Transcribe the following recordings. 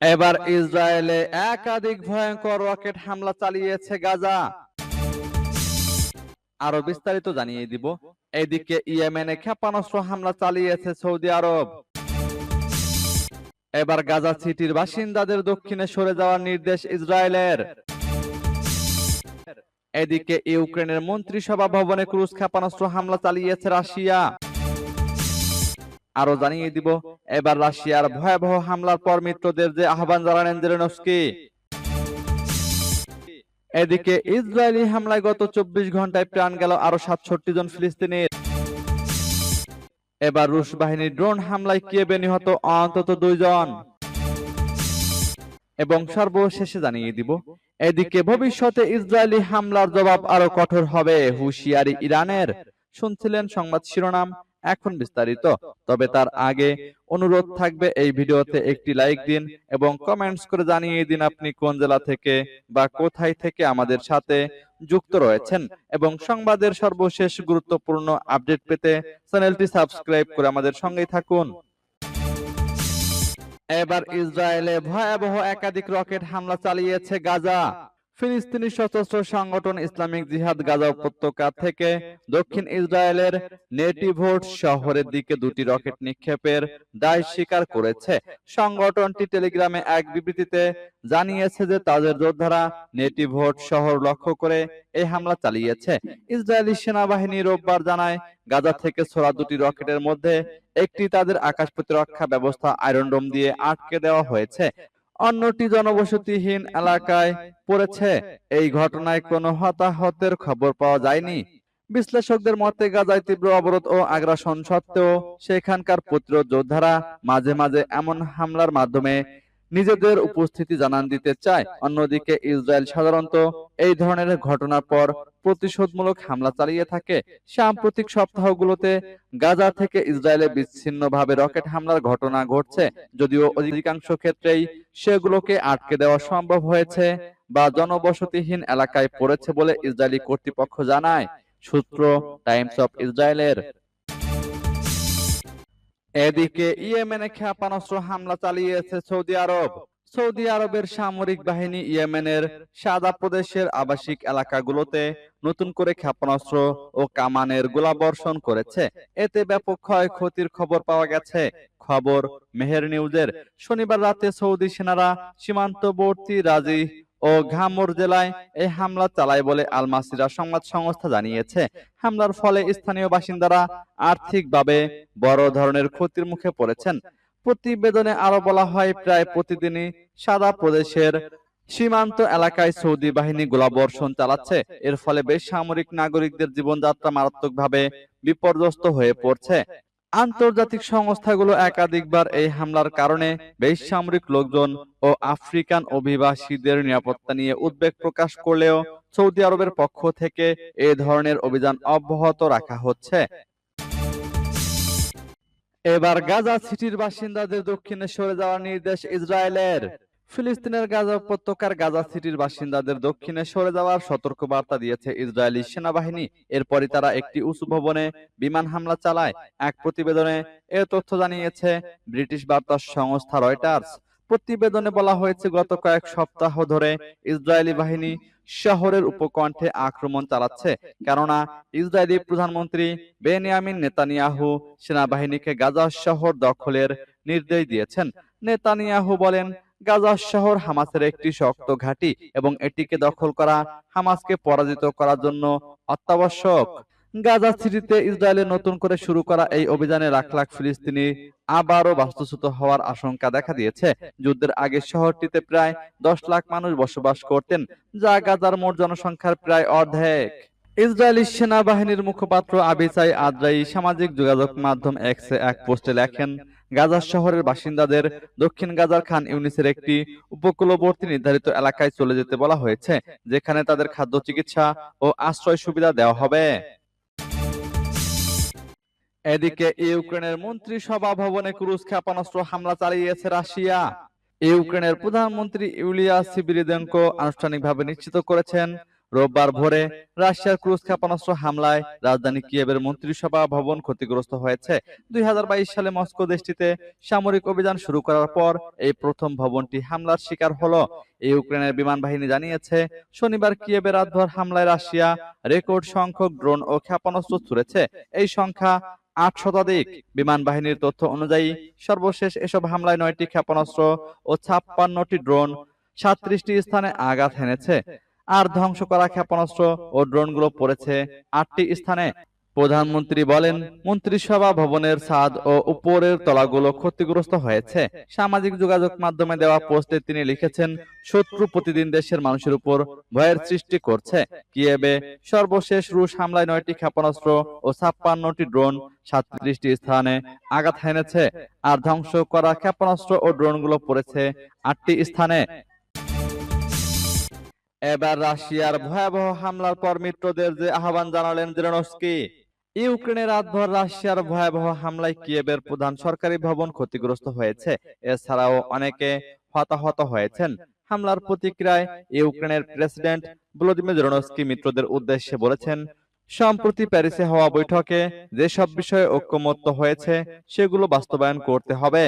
এবার ইসরায়েলে একাধিক ভয়ঙ্কর রকেট হামলা চালিয়েছে গাজা। আরও বিস্তারিত জানিয়ে দিব। এদিকে ইয়েমেনে ক্ষেপণাস্ত্র হামলা চালিয়েছে সৌদি আরব। এবার গাজা সিটির বাসিন্দাদের দক্ষিণে সরে যাওয়ার নির্দেশ ইসরায়েলের। এদিকে ইউক্রেনের মন্ত্রিসভা ভবনে ক্রুজ ক্ষেপণাস্ত্র হামলা চালিয়েছে রাশিয়া। আরও জানিয়ে দিব, এবার রাশিয়ার ভয়াবহ হামলার পর মিত্রদের যে আহ্বান জানালেন জেলেনস্কি। এদিকে ইসরায়েলি হামলায় গত চব্বিশ ঘন্টায় প্রাণ গেল আরও সাতষট্টি জন ফিলিস্তিনির। এবার রুশ বাহিনীর ড্রোন হামলায় কিয়েবে নিহত অন্তত দুইজন। এবং সর্বশেষে জানিয়ে দিব, এদিকে ভবিষ্যতে ইসরায়েলি হামলার জবাব আরও কঠোর হবে, হুঁশিয়ারি ইরানের, শুনছিলেন সংবাদ শিরোনাম এখন বিস্তারিত। তবে তার আগে অনুরোধ থাকবে এই ভিডিওতে একটি লাইক দিন এবং কমেন্টস করে জানিয়ে দিন আপনি কোন জেলা থেকে বা কোথায় থেকে আমাদের সাথে যুক্ত রয়েছেন। এবং সংবাদের সর্বশেষ গুরুত্বপূর্ণ আপডেট পেতে চ্যানেলটি সাবস্ক্রাইব করে আমাদের সঙ্গেই থাকুন। এবার ইসরায়েলে ভয়াবহ একাধিক রকেট হামলা চালিয়েছে গাজা। ফিলিস্তিনি সশস্ত্র সংগঠন ইসলামিক জিহাদ গাজা উপত্যকা থেকে দক্ষিণ ইসরায়েলের নেটিভোট শহরের দিকে দুটি রকেট নিক্ষেপের দায় স্বীকার করেছে। সংগঠনটি টেলিগ্রামে এক বিবৃতিতে জানিয়েছে যে তাদের যোদ্ধারা নেটিভোট শহর লক্ষ্য করে এই হামলা চালিয়েছে। ইসরায়েলি সেনাবাহিনী রোববার জানায়, গাজা থেকে ছোড়া দুটি রকেটের মধ্যে একটি তাদের আকাশ প্রতিরক্ষা ব্যবস্থা আয়রন ডোম দিয়ে আটকে দেওয়া হয়েছে। অন্যটি জনবসতিহীন এলাকায় পড়েছে। এই ঘটনায় কোনো হতাহতের খবর পাওয়া যায়নি। বিশ্লেষকদের মতে, গাজায় তীব্র অবরোধ ও আগ্রাসন সত্ত্বেও সেখানকার প্রতিরোধ যোদ্ধারা মাঝে মাঝে এমন হামলার মাধ্যমে নিজেদের উপস্থিতি জানান দিতে চায়। অন্যদিকে ইসরায়েল সাধারণত এই ধরনের ঘটনার পর প্রতিশোধমূলক হামলা চালিয়ে থাকে। সাম্প্রতিক সপ্তাহগুলোতে গাজা থেকে ইসরায়েলে বিচ্ছিন্নভাবে রকেট হামলার ঘটনা ঘটছে। যদিও অধিকাংশ ক্ষেত্রেই সেগুলোকে আটকে দেওয়া সম্ভব হয়েছে বা জনবসতিহীন এলাকায় পড়েছে বলে ইসরায়েলি কর্তৃপক্ষ জানায়। সূত্র টাইমস অফ ইসরায়েলের। এদিকে ইয়েমেনে ক্ষেপণাস্ত্র হামলা চালিয়েছে সৌদি আরব। সৌদি আরবের সামরিক বাহিনী ইয়েমেনের সাদা প্রদেশের আবাসিক এলাকাগুলোতে নতুন করে ক্ষেপণাস্ত্র ও কামানের গোলাবর্ষণ করেছে। এতে ব্যাপক ক্ষয়ক্ষতির খবর পাওয়া গেছে। খবর মেহের নিউজের। শনিবার রাতে সৌদি সেনারা সীমান্তবর্তী রাজি ও ঘামর জেলায় এই হামলা চালায় বলে আল মাসিরা সংবাদ সংস্থা জানিয়েছে। হামলার ফলে স্থানীয় বাসিন্দারা আর্থিকভাবে বড় ধরনের ক্ষতির মুখে পড়েছেন। প্রতিবেদনে আরও বলা হয়, প্রায় প্রতিদিনই সাদা প্রদেশের সীমান্ত এলাকায় সৌদি বাহিনী গোলাবর্ষণ চালাচ্ছে। এর ফলে বেসামরিক নাগরিকদের জীবনযাত্রা মারাত্মকভাবে বিপর্যস্ত হয়ে পড়ছে। আন্তর্জাতিক সংস্থাগুলো একাধিকবার এই হামলার কারণে বেসামরিক লোকজন ও আফ্রিকান অভিবাসীদের নিরাপত্তা নিয়ে উদ্বেগ প্রকাশ করলেও সৌদি আরবের পক্ষ থেকে এ ধরনের অভিযান অব্যাহত রাখা হচ্ছে। এবার গাজা সিটির বাসিন্দাদের দক্ষিণে সরে যাওয়ার নির্দেশ ইসরায়েলের। ফিলিস্তিনের গাজা উপত্যকার গাজা সিটির বাসিন্দাদের দক্ষিণে সরে যাওয়ার সতর্ক বার্তা দিয়েছে ইসরায়েলি সেনাবাহিনী। এরপরই তারা একটি উঁচু ভবনে বিমান হামলা চালায়। এক প্রতিবেদনে এ তথ্য জানিয়েছে ব্রিটিশ বার্তা সংস্থা রয়টার্স। প্রতিবেদনে বলা হয়েছে, গত কয়েক সপ্তাহ ধরে ইসরায়েলি বাহিনী শহরের উপকণ্ঠে আক্রমণ চালাচ্ছে, কেননা ইসরায়েলি প্রধানমন্ত্রী বেনিয়ামিন নেতানিয়াহু সেনাবাহিনীকে গাজা শহর দখলের নির্দেশ দিয়েছেন। নেতানিয়াহু বলেন গাজা শহর হামাসের একটি শক্ত ঘাঁটি এবং এটিকে দখল করা হামাসকে পরাজিত করার জন্য অত্যাবশ্যক। গাজা সিটিতে ইসরায়েলের নতুন করে শুরু করা এই অভিযানে লাখ লাখ ফিলিস্তিনি আবারও বাস্তুচ্যুত হওয়ার আশঙ্কা দেখা দিয়েছে। যুদ্ধের আগে শহরটিতে প্রায় দশ লাখ মানুষ বসবাস করতেন, যা গাজার মোট জনসংখ্যার প্রায় অর্ধেক। ইসরায়েলি সেনাবাহিনীর মুখপাত্র আবিসাই আদ্রাই সামাজিক যোগাযোগ মাধ্যম এক্সে এক পোস্টে লেখেন গাজা শহরের বাসিন্দাদের দক্ষিণ গাজার খান ইউনিসের একটি উপকূলবর্তী নির্ধারিত এলাকায় চলে যেতে বলা হয়েছে, যেখানে তাদের খাদ্য চিকিৎসা ও আশ্রয় সুবিধা দেওয়া হবে। এদিকে ইউক্রেনের মন্ত্রিসভা ভবনে ক্রুজ ক্ষেপণাস্ত্র হামলা চালিয়েছে রাশিয়া। ইউক্রেনের প্রধানমন্ত্রী ইউলিয়া সিবিরিদেঙ্কো আনুষ্ঠানিকভাবে নিশ্চিত করেছেন রোববার ভোরে রাশিয়ার ক্রুজ ক্ষেপণাস্ত্র হামলায় রাজধানী কিয়েভের মন্ত্রিসভা ভবন ক্ষতিগ্রস্ত হয়েছে। দুই হাজার বাইশ সালে মস্কো দেশটিতে সামরিক অভিযান শুরু করার পর এই প্রথম ভবনটি হামলার শিকার হলো। ইউক্রেনের বিমান বাহিনী জানিয়েছে শনিবার কিয়েভে রাতভর হামলায় রাশিয়া রেকর্ড সংখ্যক ড্রোন ও ক্ষেপণাস্ত্র ছুড়েছে। এই সংখ্যা আট শতাধিক। বিমান বাহিনীর তথ্য অনুযায়ী সর্বশেষ এসব হামলায় নয়টি ক্ষেপণাস্ত্র ও ছাপ্পান্নটি ড্রোন সাতত্রিশটি স্থানে আঘাত হেনেছে আর ধ্বংস করা ক্ষেপণাস্ত্র ও ড্রোনগুলো পড়েছে। আটটি স্থানে প্রধানমন্ত্রী বলেন, মন্ত্রিসভা ভবনের ছাদ ও উপরের তলাগুলো ক্ষতিগ্রস্ত হয়েছে। সামাজিক যোগাযোগ মাধ্যমে দেওয়া পোস্টে তিনি লিখেছেন, শত্রু প্রতিদিন দেশের মানুষের উপর ভয়ের সৃষ্টি করছে। কিয়েবে সর্বশেষ রুশ হামলায় নয়টি ক্ষেপণাস্ত্র ও ছাপ্পান্নটি ড্রোন সাতত্রিশটি স্থানে আঘাত হেনেছে। আর ধ্বংস করা ক্ষেপণাস্ত্র ও ড্রোনগুলো পড়েছে। আটটি স্থানে এবার রাশিয়ার ভয়াবহ হামলার পর মিত্রদের যে আহ্বান জানালেন জেলেনস্কি ইউক্রেনে রাতভর রাশিয়ার ভয়াবহ হামলায় কিয়েবের প্রধান সরকারি ভবন ক্ষতিগ্রস্ত হয়েছে। এছাড়াও অনেকে হতাহত হয়েছেন। হামলার প্রতিক্রিয়ায় ইউক্রেনের প্রেসিডেন্ট ভলোদিমির জেলেনস্কি মিত্রদের উদ্দেশ্যে বলেছেন, সম্প্রতি প্যারিসে হওয়া বৈঠকে যেসব বিষয়ে ঐক্যমত্য হয়েছে, সেগুলো বাস্তবায়ন করতে হবে।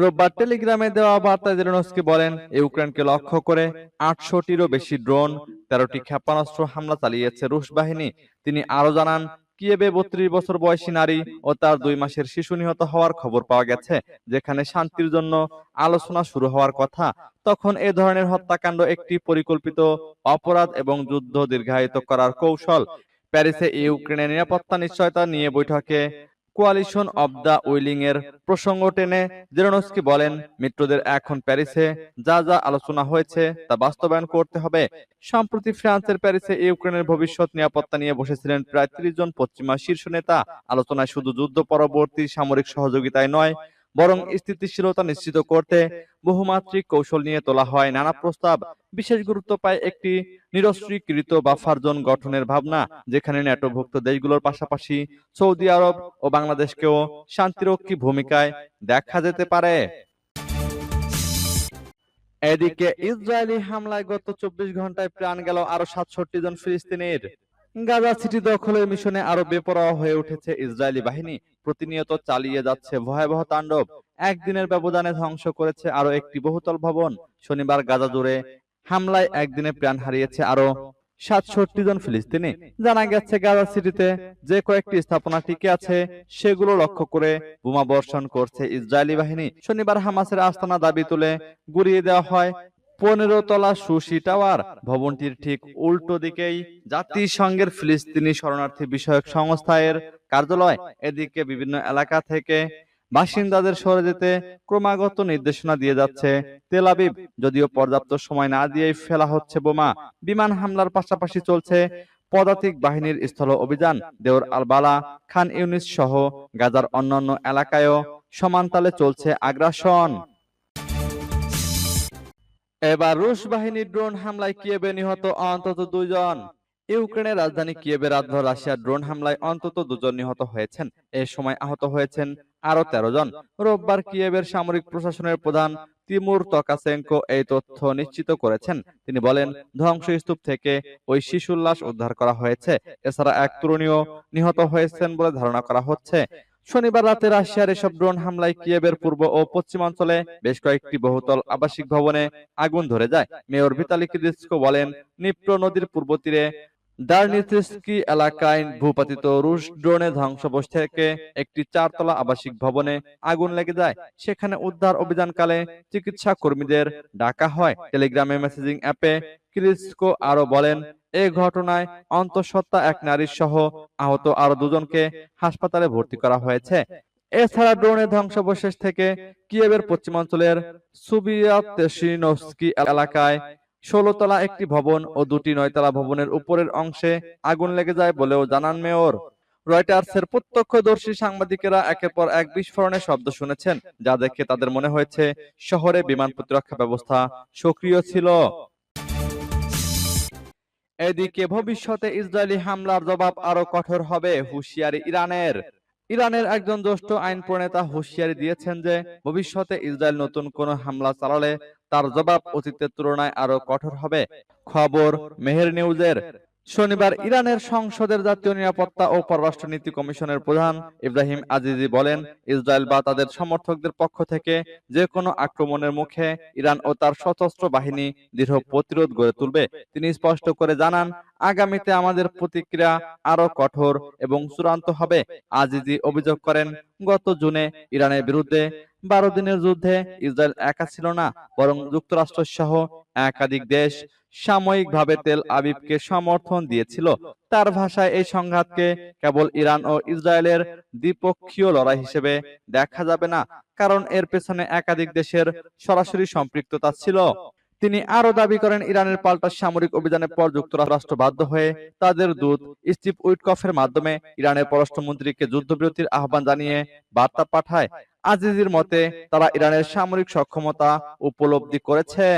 রোববার টেলিগ্রামে দেওয়া বার্তায় জেলেনস্কি বলেন ইউক্রেনকে লক্ষ্য করে আটশোটিরও বেশি ড্রোন, তেরোটি ক্ষেপণাস্ত্র হামলা চালিয়েছে রুশ বাহিনী। তিনি আরও জানান, কিয়েবে বত্রিশ বছর বয়সী নারী ও তার দুই মাসের শিশু নিহত হওয়ার খবর পাওয়া গেছে, যেখানে শান্তির জন্য আলোচনা শুরু হওয়ার কথা। তখন এ ধরনের হত্যাকাণ্ড একটি পরিকল্পিত অপরাধ এবং যুদ্ধ দীর্ঘায়িত করার কৌশল। প্যারিসে ইউক্রেনের নিরাপত্তা নিশ্চয়তা নিয়ে বৈঠকে কোয়ালিশন অব দ্য উইলিং এর প্রসঙ্গ টেনে জেরোনস্কি বলেন, মিত্রদের এখন প্যারিসে যা যা আলোচনা হয়েছে তা বাস্তবায়ন করতে হবে। সম্প্রতি ফ্রান্সের প্যারিসে ইউক্রেনের ভবিষ্যৎ নিরাপত্তা নিয়ে বসেছিলেন প্রায় ত্রিশ জন পশ্চিমা শীর্ষ নেতা। আলোচনায় শুধু যুদ্ধ পরবর্তী সামরিক সহযোগিতায় নয় বরং স্থিতিশীলতা নিশ্চিত করতে বহুমাত্রিক কৌশল নিয়ে তোলা হয়। নানা প্রস্তাব বিশেষ গুরুত্ব পায় একটি নিরস্ত্রীকৃত বাফার জোন গঠনের ভাবনা যেখানে ন্যাটোভুক্ত দেশগুলোর পাশাপাশি সৌদি আরব ও বাংলাদেশকেও শান্তিরক্ষী ভূমিকায় দেখা যেতে পারে। এদিকে ইসরায়েলি হামলায় গত চব্বিশ ঘন্টায় প্রাণ গেল আরও সাতষট্টি জন ফিলিস্তিনির। গাজা সিটি দখলের মিশনে আরও বেপরোয়া হয়ে উঠেছে ইসরায়েলি বাহিনী। প্রতিনিয়ত চালিয়ে যাচ্ছে ভয়াবহ তাণ্ডব। একদিনের ব্যবধানে ধ্বংস করেছে আরও একটি বহুতল ভবন। শনিবার গাজা জুড়ে হামলায় একদিনে প্রাণ হারিয়েছে আরও সাতষট্টি জন ফিলিস্তিনি। জানা গেছে, গাজা সিটিতে যে কয়েকটি স্থাপনা টিকে আছে, সেগুলো লক্ষ্য করে বোমা বর্ষণ করছে ইসরায়েলি বাহিনী। শনিবার হামাসের আস্তানা দাবি তুলে গুড়িয়ে দেওয়া হয় পনেরো তলা সুশি টাওয়ার। ভবনটির ঠিক উল্টো দিকেই জাতিসংঘের ফিলিস্তিনি শরণার্থী বিষয়ক সংস্থা এর কার্যালয়। এদিকে বিভিন্ন এলাকা থেকে বাসিন্দাদের সরে যেতে ক্রমাগত নির্দেশনা দিয়ে যাচ্ছে তেল আবিব। যদিও পর্যাপ্ত সময় না দিয়েই ফেলা হচ্ছে বোমা, বিমান হামলার পাশাপাশি চলছে পদাতিক বাহিনীর স্থল অভিযান। দেওর আল বালা খান ইউনিস সহ গাজার অন্যান্য এলাকায়ও সমানতালে চলছে আগ্রাসন। এবার রুশ বাহিনীর ড্রোন হামলায় কিয়েবে নিহত অন্তত দুইজন। ইউক্রেনের রাজধানী কিয়েবে রাতভর রাশিয়ার ড্রোন হামলায় অন্তত দুজন নিহত হয়েছেন। এ সময় আহত হয়েছেন আরও তেরো জন। রোববার কিয়েবের সামরিক প্রশাসনের প্রধান তিমুর তকাসেঙ্কো এই তথ্য নিশ্চিত করেছেন। তিনি বলেন, ধ্বংসস্তূপ থেকে ওই শিশুর লাশ উদ্ধার করা হয়েছে। এছাড়া এক তরুণীও নিহত হয়েছেন বলে ধারণা করা হচ্ছে। শনিবার রাতে রাশিয়ার এসব ড্রোন হামলায় কিয়েবের পূর্ব ও পশ্চিমাঞ্চলে বেশ কয়েকটি বহুতল আবাসিক ভবনে আগুন ধরে যায়। মেয়র ভিতালি কিরিস্কো বলেন, নিপ্রো নদীর পূর্ব তীরে দার্নিথস্কি এলাকায় ভূপাতিত রুশ ড্রোনে ধ্বংসবশ থেকে একটি চারতলা আবাসিক ভবনে আগুন লেগে যায়। সেখানে উদ্ধার অভিযানকালে চিকিৎসা কর্মীদের ডাকা হয়। টেলিগ্রামে মেসেজিং অ্যাপে ক্রিস্কো আরও বলেন এ ঘটনায় অন্তঃসত্ত্বা এক নারীর সহ আহত আরও দুজনকে হাসপাতালে ভর্তি করা হয়েছে। এছাড়া ড্রোনের ধ্বংসাবশেষ থেকে কিয়েবের পশ্চিমাঞ্চলের সুবিয়াতেশিনস্কি এলাকায় ষোলতলা একটি ভবন ও দুটি নয়তলা ভবনের উপরের অংশে আগুন লেগে যায় বলেও জানান মেয়র। রয়টার্সের প্রত্যক্ষদর্শী সাংবাদিকেরা একের পর এক বিস্ফোরণের শব্দ শুনেছেন, যা দেখে তাদের মনে হয়েছে শহরে বিমান প্রতিরক্ষা ব্যবস্থা সক্রিয় ছিল। এদিকে ভবিষ্যতে ইসরায়েলি হামলার জবাব আরও কঠোর হবে হুঁশিয়ারি ইরানের। ইরানের একজন জ্যেষ্ঠ আইন প্রণেতা হুঁশিয়ারি দিয়েছেন যে, ভবিষ্যতে ইসরায়েল নতুন কোন হামলা চালালে তার জবাব অতীতের তুলনায় আরও কঠোর হবে। খবর মেহের নিউজের শনিবার ইরানের সংসদের জাতীয় নিরাপত্তা ও পররাষ্ট্র পররাষ্ট্রনীতি কমিশনের প্রধান ইব্রাহিম আজিজি বলেন ইসরায়েল বা তাদের সমর্থকদের পক্ষ থেকে যে কোনো আক্রমণের মুখে ইরান ও তার সশস্ত্র বাহিনী দৃঢ় প্রতিরোধ গড়ে তুলবে। তিনি স্পষ্ট করে জানান আগামীতে আমাদের প্রতিক্রিয়া আরও কঠোর এবং চূড়ান্ত হবে। আজিজি অভিযোগ করেন গত জুনে ইরানের বিরুদ্ধে বারো দিনের যুদ্ধে ইসরায়েল একা ছিল না, বরং যুক্তরাষ্ট্র সহ একাধিক দেশ সাময়িকভাবে তেল আবিবকে সমর্থন দিয়েছিল। তার ভাষায় এই সংঘাতকে কেবল ইরান ও ইসরায়েলের দ্বিপক্ষীয় লড়াই হিসেবে দেখা যাবে না, কারণ এর পেছনে একাধিক দেশের সরাসরি সম্পৃক্ততা ছিল। তিনি আরও দাবি করেন, ইরানের পাল্টা সামরিক অভিযানে পর যুক্তরাষ্ট্র বাধ্য হয়ে তাদের দূত স্টিভ উইটকফের মাধ্যমে ইরানের পররাষ্ট্রমন্ত্রীকে যুদ্ধবিরতির আহ্বান জানিয়ে বার্তা পাঠায়। আজিজির মতে, তারা ইরানের সামরিক সক্ষমতা উপলব্ধি করেছে।